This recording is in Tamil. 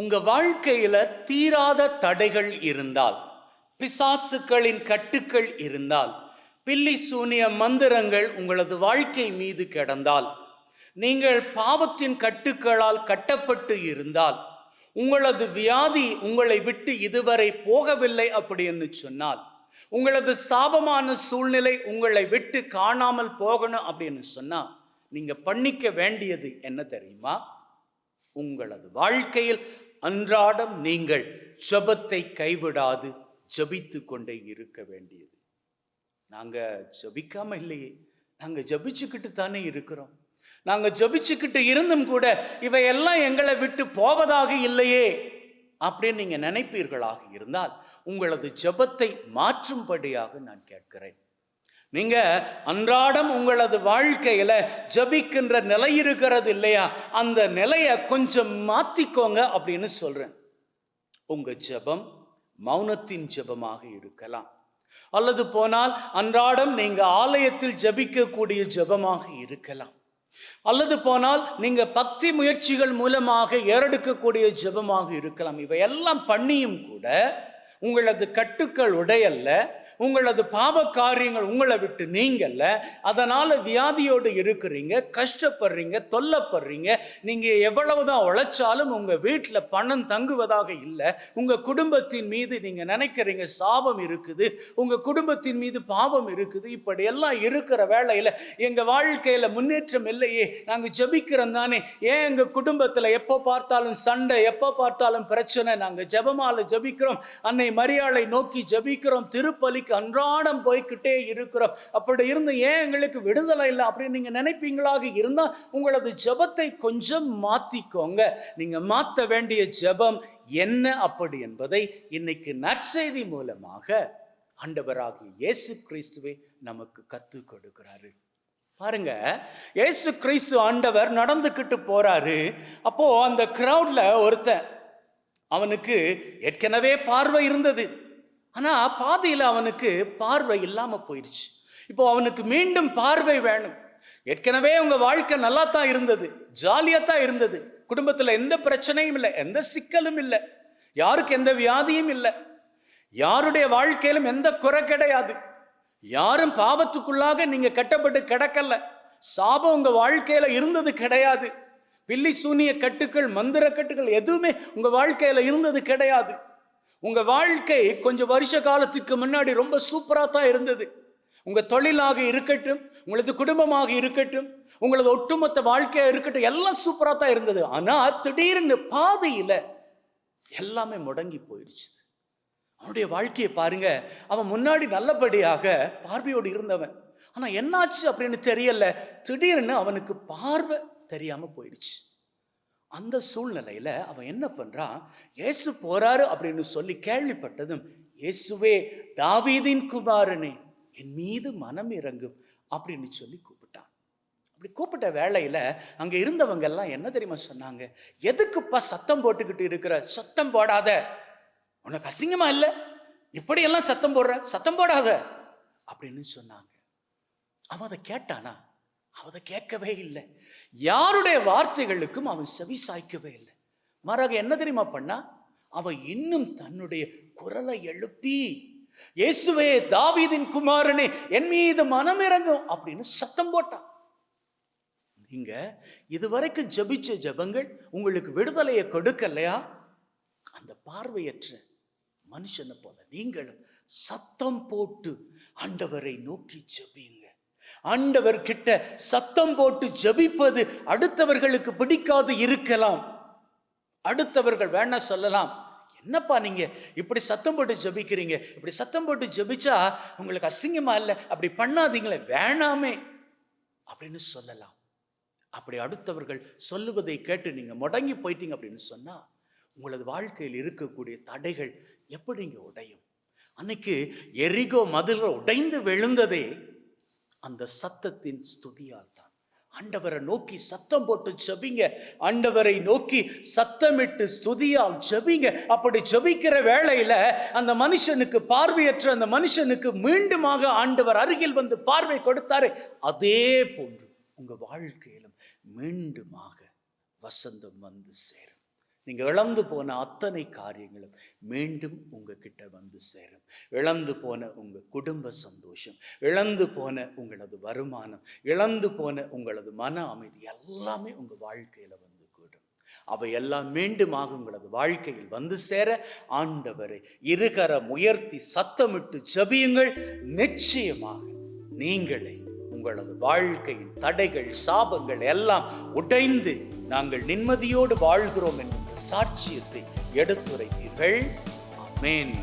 உங்க வாழ்க்கையில தீராத தடைகள் இருந்தால் பிசாசுக்களின் கட்டுக்கள் இருந்தால் பில்லி சூனிய மந்திரங்கள் உங்களது வாழ்க்கை மீது கிடந்தால் நீங்கள் பாவத்தின் கட்டுக்களால் கட்டப்பட்டு இருந்தால் உங்களது வியாதி உங்களை விட்டு இதுவரை போகவில்லை அப்படின்னு சொன்னால் உங்களது சாபமான சூழ்நிலை உங்களை விட்டு காணாமல் போகணும் அப்படின்னு சொன்னால் நீங்கள் பண்ணிக்க வேண்டியது என்ன தெரியுமா? உங்களது வாழ்க்கையில் அன்றாடம் நீங்கள் ஜெபத்தை கைவிடாது ஜபித்து கொண்டே இருக்க வேண்டியது. நாங்கள் ஜபிக்காம இல்லையே. நாங்கள் ஜெபிச்சுக்கிட்டு தானே இருக்கிறோம். நாங்கள் ஜெபிச்சுக்கிட்டு இருந்தும் கூட இவையெல்லாம் எங்களை விட்டு போவதாக இல்லையே அப்படின்னு நீங்கள் நினைப்பீர்களாக இருந்தால் உங்களது ஜெபத்தை மாற்றும்படியாக நான் கேட்கிறேன். நீங்க அன்றாடம் உங்களது வாழ்க்கையில ஜபிக்கின்ற நிலை இருக்கிறது இல்லையா? அந்த நிலையை கொஞ்சம் மாத்திக்கோங்க அப்படின்னு சொல்றேன். உங்க ஜெபம் மௌனத்தின் ஜெபமாக இருக்கலாம். அல்லது போனால் அன்றாடம் நீங்க ஆலயத்தில் ஜபிக்கக்கூடிய ஜெபமாக இருக்கலாம். அல்லது போனால் நீங்க பக்தி முயற்சிகள் மூலமாக ஏறெடுக்கக்கூடிய ஜெபமாக இருக்கலாம். இவையெல்லாம் பண்ணியும் கூட உங்களது கட்டுக்கள் உடையல்ல. உங்களது பாவ காரியங்கள் உங்களை விட்டு நீங்கல்ல. அதனால வியாதியோடு இருக்கிறீங்க கஷ்டப்படுறீங்க தொல்லப்படுறீங்க. நீங்க எவ்வளவுதான் உழைச்சாலும் உங்க வீட்டில் பணம் தங்குவதாக இல்லை. உங்க குடும்பத்தின் மீது நீங்க நினைக்கிறீங்க சாபம் இருக்குது. உங்க குடும்பத்தின் மீது பாவம் இருக்குது. இப்படி எல்லாம் இருக்கிற வேலையில் எங்க வாழ்க்கையில முன்னேற்றம் இல்லையே. நாங்கள் ஜெபிக்கிறோம் தானே. ஏன் எங்க குடும்பத்தில் எப்போ பார்த்தாலும் சண்டை எப்போ பார்த்தாலும் பிரச்சனை? நாங்கள் ஜெபமால ஜெபிக்கிறோம். அன்னை மரியாளை நோக்கி ஜெபிக்கிறோம். திருப்பலிக்கு அன்றாடம் போய்கிட்டே இருக்கிறோம். அப்படி இருந்து ஏன் எங்களுக்கு விடுதலை இல்லை அப்படின்னு நீங்க நினைப்பீங்களாக இருந்தா உங்களது ஜெபத்தை கொஞ்சம் மாத்திக்கோங்க. நீங்க மாத்த வேண்டிய ஜெபம் என்ன அப்படி என்பதை இன்னைக்கு நற்செய்தி மூலமாக ஆண்டவராகிய இயேசு கிறிஸ்துவை நமக்கு கத்து கொடுக்கிறாரு. பாருங்க இயேசு கிறிஸ்து ஆண்டவர் நடந்துக்கிட்டு போறாரு. அப்போ அந்த கிரவுட்ல ஒருத்தன் அவனுக்கு ஏற்கனவே பார்வை இருந்தது. ஆனால் பாதையில் அவனுக்கு பார்வை இல்லாமல் போயிடுச்சு இப்போ அவனுக்கு மீண்டும் பார்வை வேணும். ஏற்கனவே உங்க வாழ்க்கை நல்லா தான் இருந்தது ஜாலியாக தான் இருந்தது. குடும்பத்தில் எந்த பிரச்சனையும் இல்லை எந்த சிக்கலும் இல்லை யாருக்கு எந்த வியாதியும் இல்லை. யாருடைய வாழ்க்கையிலும் எந்த குறை கிடையாது. யாரும் பாவத்துக்குள்ளாக நீங்க கட்டப்பட்டு கிடக்கல. சாபம் உங்க வாழ்க்கையில இருந்தது கிடையாது. பில்லி சூனிய கட்டுக்கள் மந்திர கட்டுகள் எதுவுமே உங்க வாழ்க்கையில இருந்தது கிடையாது. உங்கள் வாழ்க்கை கொஞ்சம் வருஷ காலத்துக்கு முன்னாடி ரொம்ப சூப்பராக தான் இருந்தது. உங்கள் தொழிலாக இருக்கட்டும் உங்களது குடும்பமாக இருக்கட்டும் உங்களது ஒட்டுமொத்த வாழ்க்கையாக இருக்கட்டும் எல்லாம் சூப்பராக தான் இருந்தது. ஆனால் திடீர்னு பாதையில் எல்லாமே முடங்கி போயிடுச்சு அவனுடைய வாழ்க்கையை பாருங்க. அவன் முன்னாடி நல்லபடியாக பார்வையோடு இருந்தவன். ஆனால் என்னாச்சு அப்படின்னு தெரியல. திடீர்னு அவனுக்கு பார்வை தெரியாமல் போயிடுச்சு அந்த சூழ்நிலையில அவன் என்ன பண்ணுறான் இயேசு போகிறாரு அப்படின்னு சொல்லி கேள்விப்பட்டதும் இயேசுவே தாவீதின் குமாரனே என் மீது மனம் இறங்கும் அப்படின்னு சொல்லி கூப்பிட்டான். அப்படி கூப்பிட்ட வேலையில் அங்கே இருந்தவங்க எல்லாம் என்ன தெரியுமா சொன்னாங்க? எதுக்குப்பா சத்தம் போட்டுக்கிட்டு இருக்கிற? சத்தம் போடாத. உனக்கு அசிங்கமா இல்லை? இப்படி எல்லாம் சத்தம் போடுற? சத்தம் போடாத. அப்படின்னு சொன்னாங்க. அவன் அதை கேட்டானா? அவன் கேட்கவே இல்லை. யாருடைய வார்த்தைகளுக்கும் அவன் செவி சாய்க்கவே இல்லை. மாறாக என்ன தெரியுமா பண்ணா? அவன் இன்னும் தன்னுடைய குரலை எழுப்பி இயேசுவே தாவீதின் குமாரனே என் மீது மனம் இறங்கும் அப்படின்னு சத்தம் போட்டான். நீங்க இதுவரைக்கும் ஜபிச்ச ஜெபங்கள் உங்களுக்கு விடுதலையை கொடுக்கலையா? அந்த பார்வையற்ற மனுஷனை போல நீங்களும் சத்தம் போட்டு ஆண்டவரை நோக்கி ஜெபியுங்க. ஆண்டவர் கிட்ட சத்தம் போட்டு ஜெபிப்பது அடுத்தவர்களுக்கு பிடிக்காது இருக்கலாம். அடுத்தவர்கள் வேணா சொல்லலாம். என்னப்பா நீங்க இப்படி சத்தம் போட்டு ஜெபிக்கிறீங்க? இப்படி சத்தம் போட்டு ஜெபிச்சா உங்களுக்கு அசிங்கமா இல்லை? அப்படி பண்ணாதீங்களே. வேணாமே. அப்படின்னு சொல்லலாம். அப்படி அடுத்தவர்கள் சொல்லுவதை கேட்டு நீங்க முடங்கி போயிட்டீங்க அப்படின்னு சொன்னா உங்களது வாழ்க்கையில் இருக்கக்கூடிய தடைகள் எப்படிங்க உடையும்? அன்னைக்கு எரிகோ மதில் உடைந்து விழுந்ததே அந்த சத்தத்தின் ஸ்துதியால் தான் ஆண்டவரை நோக்கி சத்தம் போட்டு ஜெபிங்க. ஆண்டவரை நோக்கி சத்தமிட்டு ஸ்துதியால் ஜெபிங்க. அப்படி ஜெபிக்கிற வேளையில அந்த மனுஷனுக்கு பார்வையற்ற அந்த மனுஷனுக்கு மீண்டுமாக ஆண்டவர் அருகில் வந்து பார்வை கொடுத்தாரு. அதே போன்று உங்க வாழ்க்கையிலும் மீண்டுமாக வசந்தம் வந்து சேரும். நீங்கள் இழந்து போன அத்தனை காரியங்களும் மீண்டும் உங்ககிட்ட வந்து சேரும். இழந்து போன உங்கள் குடும்ப சந்தோஷம் இழந்து போன உங்களது வருமானம் இழந்து போன உங்களது மன அமைதி எல்லாமே உங்கள் வாழ்க்கையில் வந்து கூடும். அவையெல்லாம் மீண்டுமாக உங்களது வாழ்க்கையில் வந்து சேர ஆண்டவரை இருகரம் உயர்த்தி சத்தமிட்டு ஜபியுங்கள். நிச்சயமாக நீங்களே உங்களது வாழ்க்கையின் தடைகள் சாபங்கள் எல்லாம் உடைந்து நாங்கள் நிம்மதியோடு வாழ்கிறோம் என்று சாட்சியத்தை எடுத்துரைப்பீர்கள். ஆமென்.